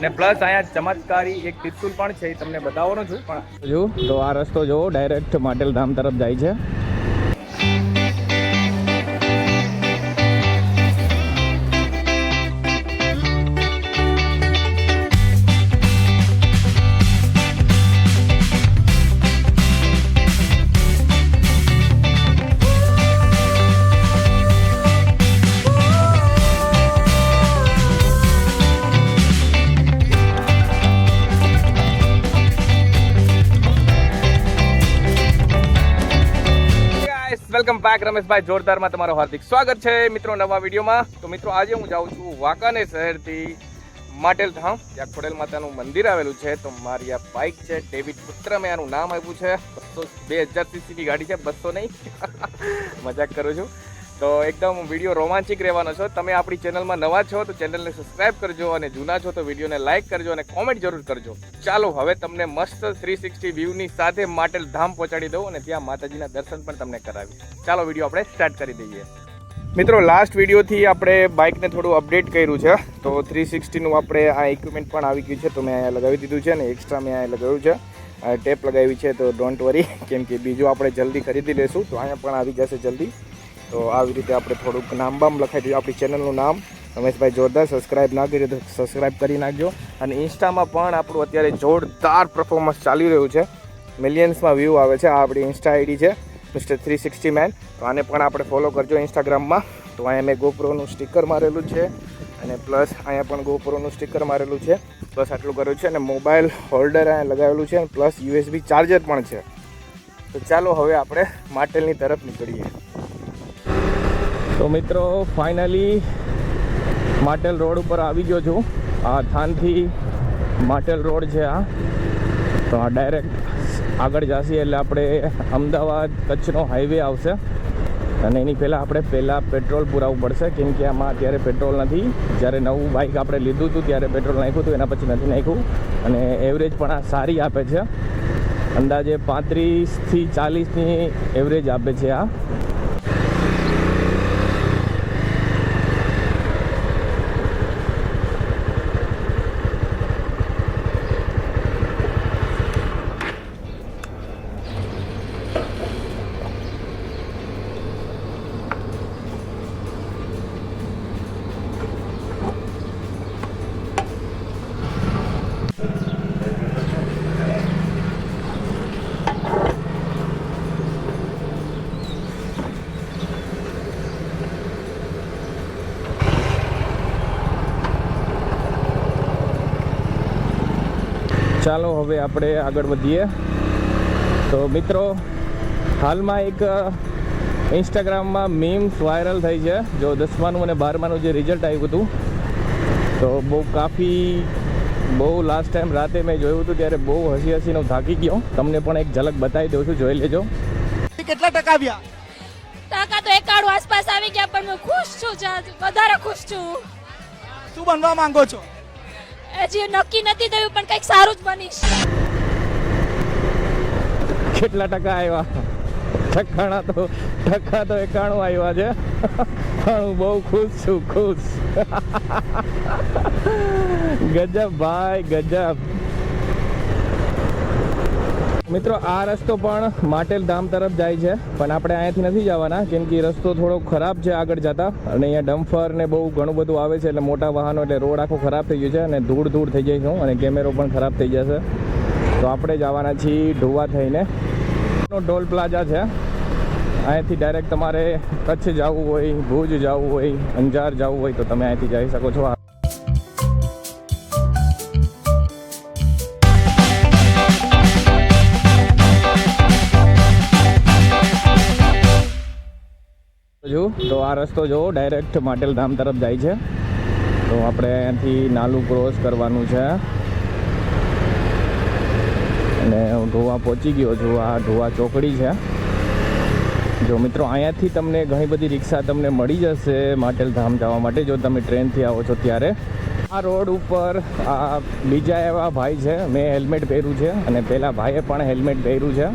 ને પ્લસ અહીંયા ચમત્કારી એક તિરસુલ પણ છે એ તમને બતાવવાનો છું, પણ જો, તો આ રસ્તો જો ડાયરેક્ટ માટેલ ધામ તરફ જાય છે. વેલકમ બેક રમેશભાઈ જોરદારમાં તમારું હાર્દિક સ્વાગત છે મિત્રો નવા વિડીયોમાં. તો મિત્રો, આજે હું જાઉં છું વાંકાને શહેરથી માટેલ ધામ ત્યાં ખોડેલ માતાનું મંદિર આવેલું છે. તો મારી આ બાઇક છે ડેવિડ પુત્ર મેં આનું નામ આપ્યું છે. બસો બે હજાર સીસીની ગાડી છે, બસો નહીં. મજાક કરું છું. તો એકદમ વીડિયો રોમાંચિક રહેવાનો છો. તમે આપણી ચેનલમાં નવા છો તો ચેનલને સબસ્ક્રાઇબ કરજો અને જૂના છો તો વિડીયોને લાઇક કરજો અને કોમેન્ટ જરૂર કરજો. ચાલો, હવે તમને મસ્ત થ્રી સિક્સટી વ્યૂની સાથે માટેલ ધામ પહોંચાડી દઉં અને ત્યાં માતાજીના દર્શન પણ તમને કરાવી ચાલો, વીડિયો આપણે સ્ટાર્ટ કરી દઈએ. મિત્રો લાસ્ટ વિડીયોથી આપણે બાઇકને થોડું અપડેટ કર્યું છે. તો થ્રી સિક્સટીનું આપણે આ ઇક્વિપમેન્ટ પણ આવી ગયું છે તો મેં અહીંયા લગાવી દીધું છે અને એક્સ્ટ્રા મેં અહીંયા લગાવ્યું છે. ટેપ લગાવી છે તો ડોન્ટ વરી કેમ કે બીજું આપણે જલ્દી ખરીદી લેશું તો અહીંયા પણ આવી જશે જલ્દી. તો આવી રીતે આપણે થોડુંક નામ બામ લખાઈ દઈએ આપણી ચેનલનું નામ રમેશભાઈ જોરદાર. સબસ્ક્રાઇબ ના કર્યું તો સબસ્ક્રાઇબ કરી નાખજો. અને ઇન્સ્ટામાં પણ આપણું અત્યારે જોરદાર પરફોર્મન્સ ચાલી રહ્યું છે. મિલિયન્સમાં વ્યૂ આવે છે. આ આપણી ઇન્સ્ટા આઈડી છે મિસ્ટર થ્રી સિક્સટી મેન તો આને પણ આપણે ફોલો કરજો ઇન્સ્ટાગ્રામમાં તો અહીંયા મેં ગોપ્રોનું સ્ટીકર મારેલું છે. અને પ્લસ અહીંયા પણ ગોપ્રોનું સ્ટીકર મારેલું છે. પ્લસ આટલું કર્યું છે. અને મોબાઈલ હોલ્ડર અહીંયા લગાવેલું છે. અને પ્લસ યુએસબી ચાર્જર પણ છે. તો ચાલો હવે આપણે માટેલની તરફ નીકળીએ. તો મિત્રો ફાઇનલી માટેલ રોડ ઉપર આવી ગયો છું. આ થાનથી માટેલ રોડ છે આ. તો આ ડાયરેક્ટ આગળ જશે એટલે આપણે અમદાવાદ કચ્છનો હાઈવે આવશે. અને એની પહેલાં આપણે પહેલાં પેટ્રોલ પુરાવવું પડશે, કેમ કે આમાં અત્યારે પેટ્રોલ નથી. જ્યારે નવું બાઇક આપણે લીધું હતું, ત્યારે પેટ્રોલ નાખ્યું હતું, એના પછી નથી નાખ્યું. અને એવરેજ પણ આ સારી આપે છે. અંદાજે પાંત્રીસથી ચાલીસની એવરેજ આપે છે આ. ચાલો હવે આપણે આગળ વધીએ. તો મિત્રો હાલમાં એક ઇન્સ્ટાગ્રામમાં મીમ્સ વાયરલ થઈ છે. જો દસમાનું અને બારમાનું જે રિઝલ્ટ આવ્યું હતું તો બહુ કાફી બહુ લાસ્ટ ટાઈમ રાતે મેં જોયું હતું ત્યારે બહુ હસી હસીનો થાકી ગયો. તમને પણ એક ઝલક બતાવી દઉં છું જોઈ લેજો. કેટલા ટકા આવ્યા? ટકા તો એકાણું આસપાસ આવી ગયા પણ હું ખુશ છું વધારે ખુશ છું. શું બનવા માંગો છો? હજી નક્કી નથી થયું, પણ કંઈક સારું જ બનીશ. કેટલા ટકા આવ્યા ટકાણા તો ટકા તો એકાણું આવ્યા છે. પણ હું બહુ ખુશ છું, ખુશ. ગજબ, ભાઈ, ગજબ. મિત્રો, આ રસ્તો પણ માટેલ ધામ તરફ જાય છે, પણ આપણે અહીંયાથી નથી જવાના, કેમ કે રસ્તો થોડો ખરાબ છે આગળ જતા, અને અહીંયા ડમ્ફર ને બહુ ઘણું બધું આવે છે, એટલે મોટા વાહનો, એટલે રોડ આખો ખરાબ થઈ ગયો છે, અને ધૂળ ધૂળ થઈ જાય છે અને કેમેરો પણ ખરાબ થઈ જશે. તો આપણે જવાના છીએ ઢોવા થઈને. ટોલ પ્લાઝા છે. અહીંયાથી ડાયરેક્ટ તમારે કચ્છ જવું હોય, ભુજ જવું હોય, અંજાર જવું હોય, તો તમે અહીંથી જઈ શકો છો. જો તો આ રસ્તો જો ડાયરેક્ટ માટેલ ધામ તરફ જાય છે. તો આપણે અહીંયાથી નાલું ક્રોસ કરવાનું છે. અને હું ધોવા પહોંચી ગયો છું, આ ધોવા ચોકડી છે. જો મિત્રો, અહીંયાથી તમને ઘણી બધી રિક્ષા તમને મળી જશે માટેલ ધામ જવા માટે, જો તમે ટ્રેનથી આવો છો ત્યારે. આ રોડ ઉપર આ બીજા એવા ભાઈ છે, મેં હેલ્મેટ પહેર્યું છે, અને પેલા ભાઈએ પણ હેલ્મેટ પહેર્યું છે.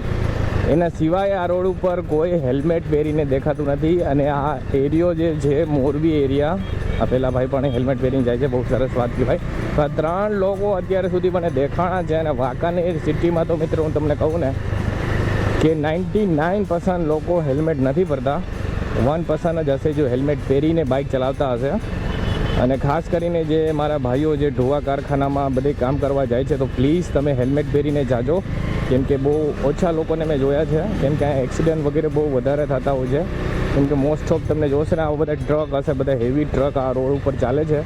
એના સિવાય આ રોડ ઉપર કોઈ હેલ્મેટ પહેરીને દેખાતું નથી અને આ એરિયો જે છે, મોરબી એરિયા, આ પેલા ભાઈ પણ હેલ્મેટ પહેરીને જાય છે, બહુ સરસ વાત ભાઈ. તો આ ત્રણ લોકો અત્યાર સુધી મને દેખાણા છે અને વાંકાનેર સિટીમાં તો મિત્રો હું તમને કહું ને કે નાઇન્ટી નાઇન પર્સન્ટ લોકો હેલ્મેટ નથી ભરતા વન પર્સન્ટ જ હશે જો હેલ્મેટ પહેરીને બાઇક ચલાવતા હશે. અને ખાસ કરીને જે મારા ભાઈઓ જે ઢોવા કારખાનામાં બધે કામ કરવા જાય છે, તો પ્લીઝ તમે હેલ્મેટ પહેરીને જાજો. કેમ કે બહુ ઓછા લોકોને મેં જોયા છે. કેમ કે અહીંયા એક્સિડન્ટ વગેરે બહુ વધારે થતા હોય છે. કેમ કે મોસ્ટ ઓફ તમને જોશે ને, આ બધા ટ્રક હશે, બધા હેવી ટ્રક આ રોડ ઉપર ચાલે છે.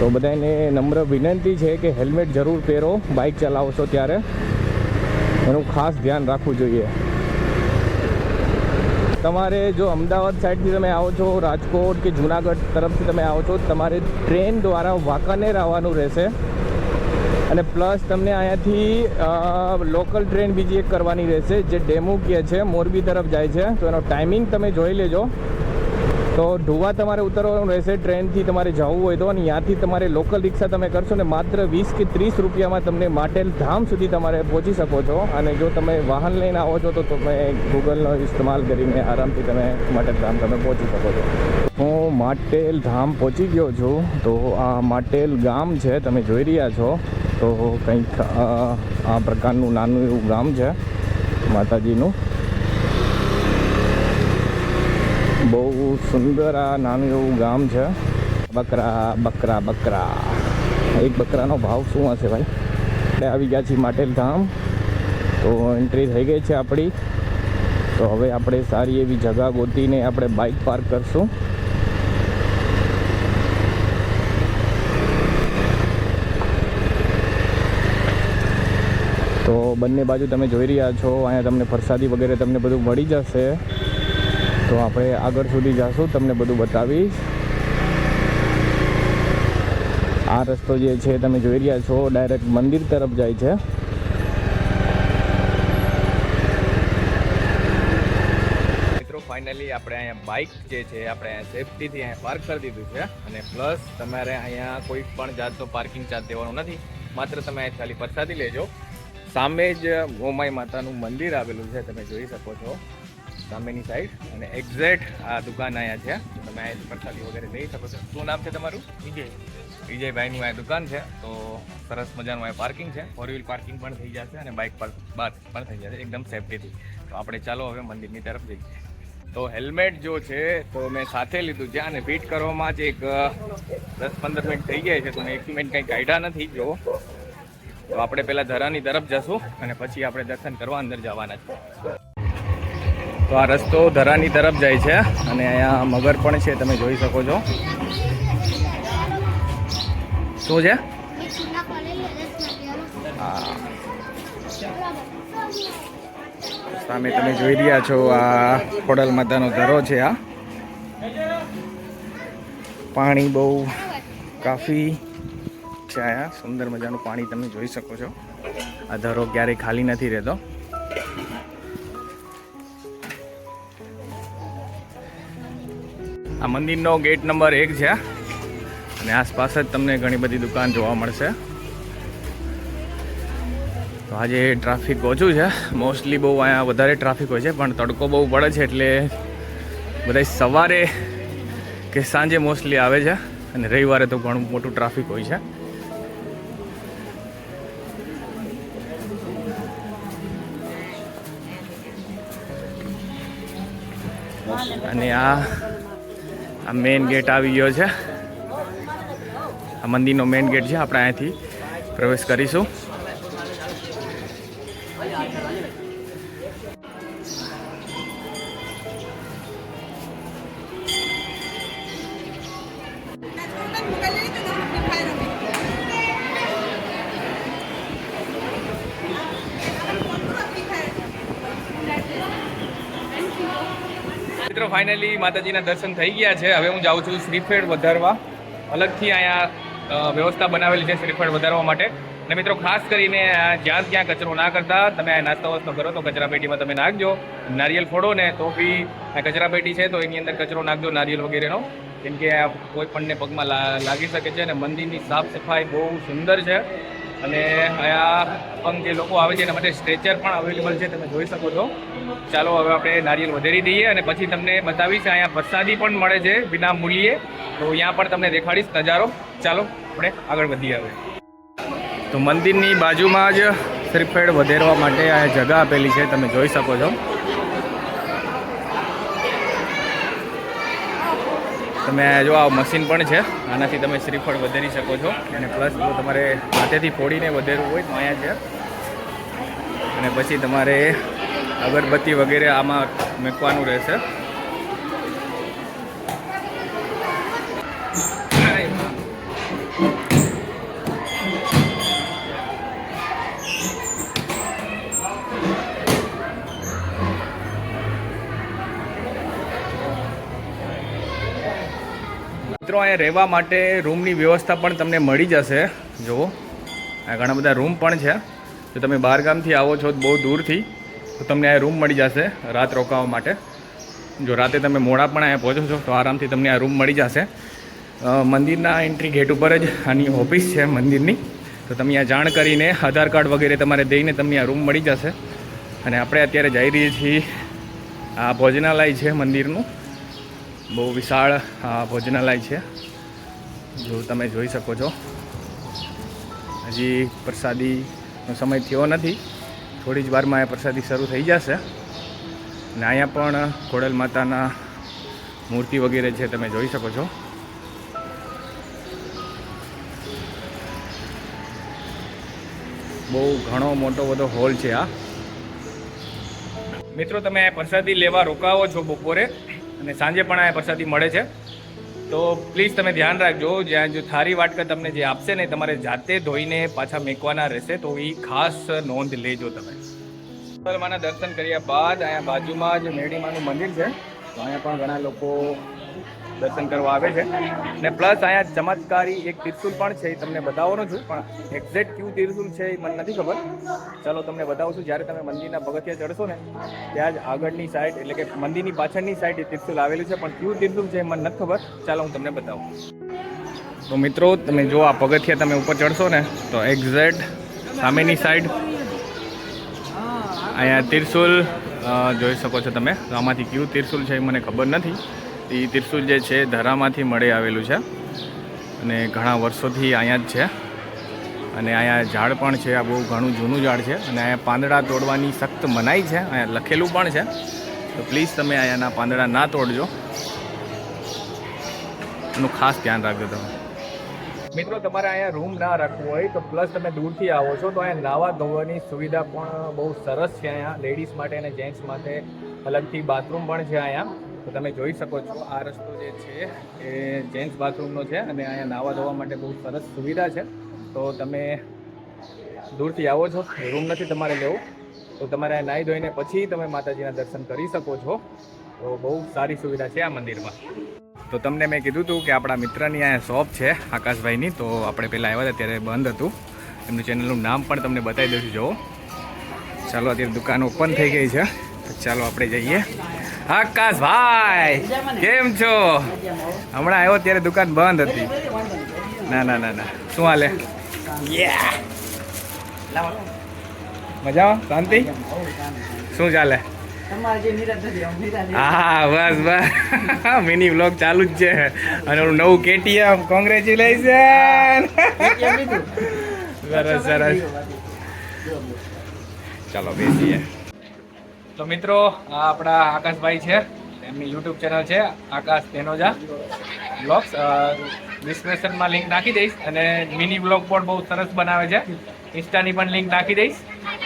તો બધાને નમ્ર વિનંતી છે કે હેલ્મેટ જરૂર પહેરો બાઇક ચલાવશો ત્યારે. એનું ખાસ ધ્યાન રાખવું જોઈએ. તમારે જો અમદાવાદ સાઈડથી તમે આવો છો, રાજકોટ કે જુનાગઢ તરફથી તમે આવો છો, તમારે ટ્રેન દ્વારા વાંકાનેર આવવાનું રહેશે. અને પ્લસ તમને અહીંયાથી લોકલ ટ્રેન બીજી એક કરવાની રહેશે, જે ડેમુ કે છે, મોરબી તરફ જાય છે. તો એનો ટાઈમિંગ તમે જોઈ લેજો. તો ઢુવા તમારે ઉતરવાનું રહેશે, ટ્રેનથી તમારે જવું હોય તો, અને ત્યાંથી તમારે લોકલ રિક્ષા તમે કરશો ને માત્ર વીસ કે ત્રીસ રૂપિયામાં તમને માટેલ ધામ સુધી તમારે પહોંચી શકો છો. અને જો તમે વાહન લઈને આવો છો, તો તમે ગૂગલનો ઇસ્તેમાલ કરીને આરામથી તમે માટેલ ધામ તમે પહોંચી શકો છો. હું માટેલ ધામ પહોંચી ગયો છું. તો આ માટેલ ગામ છે, તમે જોઈ રહ્યા છો. તો કંઈક આ પ્રકારનું નાનું એવું ગામ છે માતાજીનું. બહુ સુંદર આ નાનું એવું ગામ છે. બકરા બકરા બકરા. એક બકરાનો ભાવ શું હશે ભાઈ? આપણે આવી ગયા છીએ માટેલ ધામ. તો એન્ટ્રી થઈ ગઈ છે આપણી. તો હવે આપણે સારી એવી જગા ગોતીને આપણે બાઇક પાર્ક કરશું તો બંને બાજુ તમે જોઈ રહ્યા છો, અહીંયા તમને પ્રસાદી વગેરે તમને બધું મળી જશે. તો આપણે આગળ સુધી જઈશું તમને બધું બતાવીશ. આ રસ્તો જે છે, તમે જોઈ રહ્યા છો, ડાયરેક્ટ મંદિર તરફ જાય છે. મિત્રો ફાઇનલી આપણે અહીંયા બાઇક જે છે, આપણે અહીંયા સેફટીથી અહીંયા પાર્ક કરી દીધું છે. અને પ્લસ તમારે અહીંયા કોઈ પણ જાતનો પાર્કિંગ ચાર્જ દેવાનો નથી. માત્ર તમે અહીંયા ખાલી પ્રસાદી લેજો. સામે જ ગોમાઈ માતાનું મંદિર આવેલું છે તમે જોઈ શકો છો. સામેની સાઈડ અને એક્ઝેક્ટ આ દુકાન અહીંયા છે. તમે અહીંયા પ્રસાદી વગેરે લઈ શકો છો. શું નામ છે તમારું? વિજય. વિજયભાઈનું આ દુકાન છે. તો સરસ મજાનું અહીંયા પાર્કિંગ છે. ફોર વ્હીલ પાર્કિંગ પણ થઈ જશે અને બાઇક પર બાદ પણ થઈ જશે એકદમ સેફટીથી તો આપણે ચાલો હવે મંદિરની તરફ જઈએ. તો હેલ્મેટ જો છે તો મેં સાથે લીધું છે અને ફિટ કરવામાં જ એક દસ પંદર મિનિટ થઈ ગયા છે. તો મેં મિનિટ કંઈ કાઢ્યા નથી જો. તો આપણે પહેલાં ધરાની તરફ જશું અને પછી આપણે દર્શન કરવા અંદર જવાના છે. તો આ રસ્તો ધરાની તરફ જાય છે અને અહીંયા મગર પણ છે, તમે જોઈ શકો છો. શું છે? સામે તમે જોઈ રહ્યા છો, આ ખોડલ માતાનો ધરો છે આ. પાણી બહુ કાફી છે અહીંયા સુંદર મજાનું પાણી તમે જોઈ શકો છો. આ ધરો ક્યારેય ખાલી નથી રહેતો. આ મંદિરનો ગેટ નંબર એક છે, અને આસપાસ જ તમને ઘણી બધી દુકાન જોવા મળશે. તો આજે ટ્રાફિક ઓછું છે. મોસ્ટલી બહુ અહીંયા વધારે ટ્રાફિક હોય છે, પણ તડકો બહુ પડે છે એટલે બધા સવારે કે સાંજે મોસ્ટલી આવે છે, અને રવિવારે તો ઘણું મોટું ટ્રાફિક હોય છે. અને આ આ મેઇન ગેટ આવી ગયો છે. આ મંદિરનો મેઇન ગેટ છે, આપણે અહીંયાથી પ્રવેશ કરીશું. ફાઇનલી માતાજીના દર્શન થઈ ગયા છે. હવે હું જાઉં છું શ્રીફેડ વધારવા. અલગથી અહીંયા વ્યવસ્થા બનાવેલી છે શ્રીફળ વધારવા માટે. અને મિત્રો, ખાસ કરીને જ્યાં ત્યાં કચરો ના કરતા, તમે નાસ્તો વાસ્તો કરો તો કચરા પેટીમાં તમે નાખજો. નારિયેલ ફોડો ને તો બી કચરા પેટી છે તો એની અંદર કચરો નાખજો, નારિયેલ વગેરેનો. કેમ કે આ કોઈ પણને પગમાં લાગી શકે છે અને મંદિરની સાફ સફાઈ બહુ સુંદર છે. અને અહીંયા પંગ જે લોકો આવે છે એના માટે સ્ટ્રેચર પણ અવેલેબલ છે, તમે જોઈ શકો છો. ચાલો, હવે આપણે નારિયેલ વધેરી દઈએ અને પછી તમને બતાવીશ, અહીંયા વરસાદી પણ મળે છે વિના મૂલ્યે તો અહીંયા પણ તમને દેખાડીશ નજારો. ચાલો, આપણે આગળ વધીએ હવે. તો મંદિરની બાજુમાં જ શ્રીફળ વધેરવા માટે આ જગા આપેલી છે, તમે જોઈ શકો છો. તમે જો, આ મશીન પણ છે, આનાથી તમે શ્રીફળ વધેરી શકો છો. અને પ્લસ જો તમારે હાથેથી ફોડીને વધેરવું હોય તો અહીંયા છે. અને પછી તમારે અગરબત્તી વગેરે આમાં મૂકવાનું રહેશે. મિત્રો, અહીંયા રહેવા માટે રૂમની વ્યવસ્થા પણ તમને મળી જશે. જુઓ, આ ઘણા બધા રૂમ પણ છે. જો તમે બહારગામથી આવો છો બહુ દૂરથી તો તમને આ રૂમ મળી જશે રાત રોકાવા માટે. જો રાતે તમે મોડા પણ અહીંયા પહોંચો છો, તો આરામથી તમને આ રૂમ મળી જશે. મંદિરના એન્ટ્રી ગેટ ઉપર જ આની ઓફિસ છે મંદિરની. તો તમે અહીંયા જાણ કરીને આધાર કાર્ડ વગેરે તમારે દઈને તમને આ રૂમ મળી જશે. અને આપણે અત્યારે જઈ રહીએ છીએ આ ભોજનાલય છે મંદિરનું. બહુ વિશાળ આ ભોજનાલય છે. જો તમે જોઈ શકો છો. હજી પ્રસાદીનો સમય થયો નથી. થોડી જ વારમાં અહીંયા પ્રસાદી શરૂ થઈ જશે. અને અહીંયા પણ ખોડલ માતાના મૂર્તિ વગેરે છે, તમે જોઈ શકો છો. બહુ ઘણો મોટો બધો હોલ છે આ. મિત્રો, તમે પ્રસાદી લેવા રોકાવો છો બપોરે. અને સાંજે પણ આ પ્રસાદી મળે છે. તો પ્લીઝ તમે ધ્યાન રાખજો, જ્યાં જો થારી વાટકા તમને જે આપશે ને તમારે જાતે ધોઈને પાછા મેકવાના રહેશે, તો એ ખાસ નોંધ લેજો તમે. દર્શન કર્યા બાદ અહીંયા બાજુમાં જ મેડીમાનું મંદિર છે. તો અહીંયા પણ ઘણા લોકો દર્શન કરવા આવે છે. ને પ્લસ અહીંયા ચમત્કારી એક તિરસુલ પણ છે, એ તમને બતાવવાનો છું, પણ એક્ઝેક્ટ કયું તિરસુલ છે એ મને નથી ખબર. ચાલો તમને બતાવું છું જ્યારે તમે મંદિરના પગથિયા ચડશો ને, ત્યાં જ આગળની સાઈડ એટલે કે મંદિરની પાછળની સાઈડ એ તિરસુલ આવેલું છે, પણ કયું તિરસુલ છે એ મને નથી ખબર. ચાલો હું તમને બતાવું. તો મિત્રો, તમે જો આ પગથિયા તમે ઉપર ચડશો ને, તો એક્ઝેક્ટ સામેની સાઈડ અહીંયા તિરસુલ જોઈ શકો છો તમે. આમાંથી કયું તિરસુલ છે એ મને ખબર નથી. એ તિરસુલ જે છે ધરામાંથી મળી આવેલું છે. અને ઘણા વર્ષોથી અહીંયા જ છે. અને અહીંયા ઝાડ પણ છે. આ બહુ ઘણું જૂનું ઝાડ છે. અને અહીંયા પાંદડા તોડવાની સખ્ત મનાઈ છે. અહીંયા લખેલું પણ છે. તો પ્લીઝ તમે અહીંયાના પાંદડા ના તોડજો. એનું ખાસ ધ્યાન રાખજો તમે. મિત્રો, તમારે અહીંયા રૂમ ના રાખવું હોય તો પ્લસ તમે દૂરથી આવો છો, તો અહીંયા નાવા ધોવાની સુવિધા પણ બહુ સરસ છે અહીંયા. લેડીઝ માટે અને જેન્ટ્સ માટે અલગથી બાથરૂમ પણ છે અહીંયા. તો તમે જોઈ શકો છો, આ રસ્તો જે છે એ જેન્ટ્સ બાથરૂમનો છે અને અહીંયા નાવા ધોવા માટે બહુ સરસ સુવિધા છે. તો તમે દૂરથી આવો છો રૂમ નથી તમારે લેવું. તો તમારે નાહી ધોઈને પછી તમે માતાજીના દર્શન કરી શકો છો. તો બહુ સારી સુવિધા છે આ મંદિરમાં. તો તમને મેં કીધું હતું કે આપણા મિત્રની અહીંયા શોપ છે, આકાશભાઈની. તો આપણે પહેલાં આવ્યા હતા ત્યારે બંધ હતું. એમનું ચેનલનું નામ પણ તમને બતાવી દઉં છું, જુઓ. ચાલો, અત્યારે દુકાન ઓપન થઈ ગઈ છે. તો ચાલો, આપણે જઈએ. આકાશભાઈ, કેમ છો? હમણાં આવ્યો ત્યારે દુકાન બંધ હતી. ના ના ના ના. શું હાલે? મજામાં? શાંતિ? શું ચાલે? હા બસ બસ. મિની વ્લોગ ચાલુ જ છે. અને નવું કેટીએમ કોંગ્રેચ્યુલેશન સરસ સરસ. ચાલો બેસીએ. તો મિત્રો આ આપણા આકાશભાઈ છે. એમની યુટ્યુબ ચેનલ છે આકાશ તેનોજા બ્લોગ્સ ડિસ્ક્રિપ્શનમાં લિંક નાખી દઈશ અને મિની બ્લોગ પણ બહુ સરસ બનાવે છે. ઇન્સ્ટાની પણ લિંક નાખી દઈશ.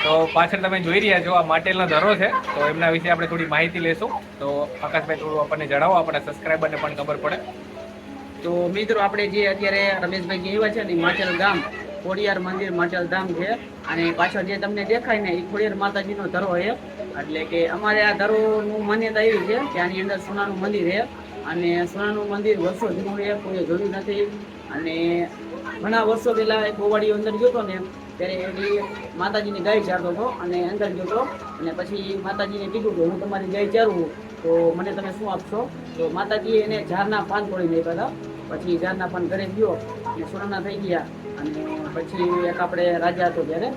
તો પાછળ તમે જોઈ રહ્યા છો, આ માટેલનો ધરો છે. તો એમના વિશે આપણે થોડી માહિતી લેશું તો આકાશભાઈ, થોડું આપણને જણાવો, આપણા સબસ્ક્રાઈબરને પણ ખબર પડે. તો મિત્રો, આપણે જે અત્યારે રમેશભાઈ કહેવા છે ને, માચલ ગામ, ખોડિયાર મંદિર માચલ ધામ છે. અને પાછળ જે તમને દેખાય ને, એ ખોડિયાર માતાજીનો ધરો છે. એટલે કે અમારે આ ધરોનું માન્યતા એવી છે કે આની અંદર સોનાનું મંદિર છે. અને સોનાનું મંદિર વર્ષો જૂનું છે, કોઈ જોયું નથી. અને ઘણા વર્ષો પહેલાં એક ગોવાડીઓ અંદર ગયો હતો ને ત્યારે એ માતાજીની ગાય ચારતો હતો અને અંદર ગયો હતો. અને પછી માતાજીને કીધું કે હું તમારી ગાય ચારું, તો મને તમે શું આપશો? તો માતાજીએ એને ઝારના પાન તોડી નાખ્યા હતા. પછી ઝારના પાન ઘરે ગયો અને સોનાના થઈ ગયા. અને પછી એક આપણે રાજા હતો ત્યારે,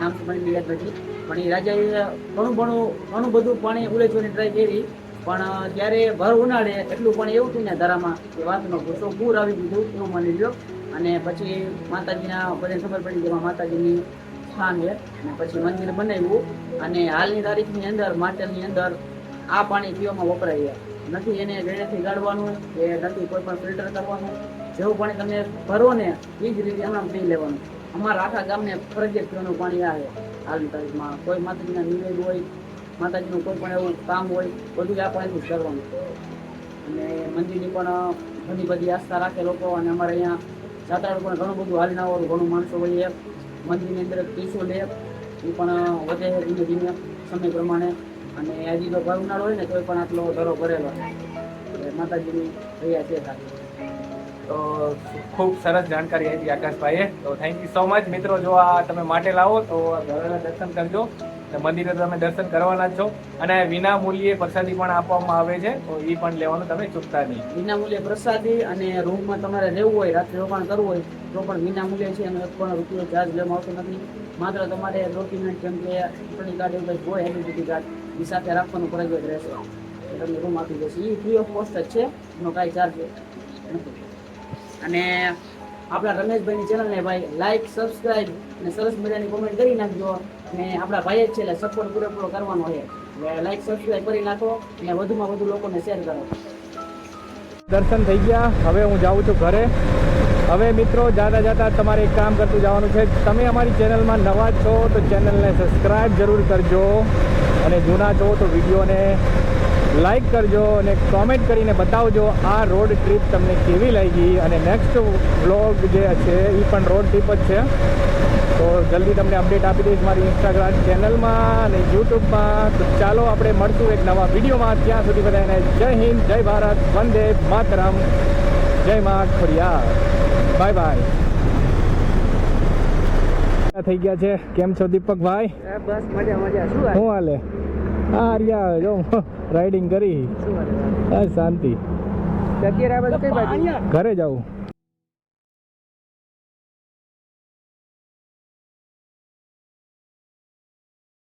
નામ મને યાદ નથી. પણ એ રાજાએ ઘણું ઘણું ઘણું બધું પાણી ઉલેચવાની ટ્રાય કરી. પણ ત્યારે ભર ઉનાળે એટલું પાણી એવું થયું ને ધારામાં કે વાતનો ભૂસો પૂર આવી દીધું એવું માની લ્યો. અને પછી માતાજીના બધાને ખબર પડી જેમાં માતાજીની સ્થાન છે. અને પછી મંદિર બનાવ્યું અને હાલની તારીખની અંદર માટેલની અંદર આ પાણી પીવામાં વપરાય નથી એને ગળેથી ગાળવાનું, કે નથી કોઈ પણ ફિલ્ટર કરવાનું. જેવું પાણી તમે ભરો ને એ જ રીતે એમાં પી લેવાનું. અમારા આખા ગામને ફરજિયાત પીવાનું પાણી આવે હાલની તારીખમાં. કોઈ માતાજીના નિવેદ હોય, માતાજીનું કોઈ પણ એવું કામ હોય બધું આ પાણીથી કરવાનું. અને મંદિરની પણ ઘણી બધી આસ્થા રાખે લોકો અને અમારે અહીંયા જાત્રાળુ પણ ઘણું બધું હાલીને આવવાનું ઘણું માણસો હોય મંદિરની અંદર પીસો લે. એ પણ વધે ધીમે ધીમે સમય પ્રમાણે. અને હજી તો ભાવ ઉનાળો હોય ને, તોય પણ આટલો ધરો ભરેલો. એટલે માતાજીની રહ્યા છે તો ખૂબ સરસ જાણકારી આપી આકાશભાઈએ. તો થેન્ક યુ સો મચ મિત્રો, જો આ તમે માટે લાવો, તો ઘરેના દર્શન કરજો. મંદિરે તમે દર્શન કરવાના છો. અને વિના મૂલ્યે પ્રસાદી પણ આપવામાં આવે છે, તો એ પણ લેવાનું તમે ચૂકતા નહીં. વિનામૂલ્યે પ્રસાદી અને રૂમમાં તમારે રહેવું હોય, રાત્રે રોકાણ કરવું હોય, તો પણ વિનામૂલ્યે છે, એનો એક પણ રૂપિયો ચાર્જ લેવામાં આવતો નથી. માત્ર તમારે ડોક્યુમેન્ટ જેમ કે ચૂંટણી કાર્ડ એવું કંઈક હોય એલિજિબિલિટી કાર્ડ એ સાથે રાખવાનું ફરજિયાત રહેશે. તમને રૂમ આપી દેશે. એ ફ્રી ઓફ કોસ્ટ જ છે, એનો કાંઈ ચાર્જ નથી. અને આપણા રમેશભાઈની ચેનલને ભાઈ લાઈક સબસ્ક્રાઇબ અને સરસ મજાની કોમેન્ટ કરી નાખજો. અને આપણા ભાઈ જ છે એટલે સપોર્ટ પૂરેપૂરો કરવાનો છે. એટલે લાઈક સબસ્ક્રાઇબ કરી નાખો અને વધુમાં વધુ લોકોને શેર કરો. દર્શન થઈ ગયા. હવે હું જાઉં છું ઘરે. હવે મિત્રો, જાતા જાતા તમારે એક કામ કરતું જવાનું છે. તમે અમારી ચેનલમાં નવા છો તો ચેનલને સબસ્ક્રાઇબ જરૂર કરજો. અને જૂના છો તો વિડીયોને લાઈક કરજો અને કોમેન્ટ કરીને બતાવજો આ રોડ ટ્રીપ તમને કેવી લાગી અને નેક્સ્ટ વ્લોગ જે છે એ પણ રોડ ટ્રીપ જ છે. તો જલ્દી તમને અપડેટ આપી દઈશ મારી ઇન્સ્ટાગ્રામ ચેનલમાં અને યુટ્યુબમાં તો ચાલો આપણે મળશું એક નવા વિડીયોમાં ત્યાં સુધી બધાને જય હિન્દ જય ભારત વંદે માતરમ. જય મા ખોડિયા બાય બાય થઈ ગયા છે. કેમ છો દીપકભાઈ? બસ મજા મજા. શું શું હાલે? હા રહ્યા જો રાઇડિંગ કરી. શાંતિ. આ ઘરે જાઉં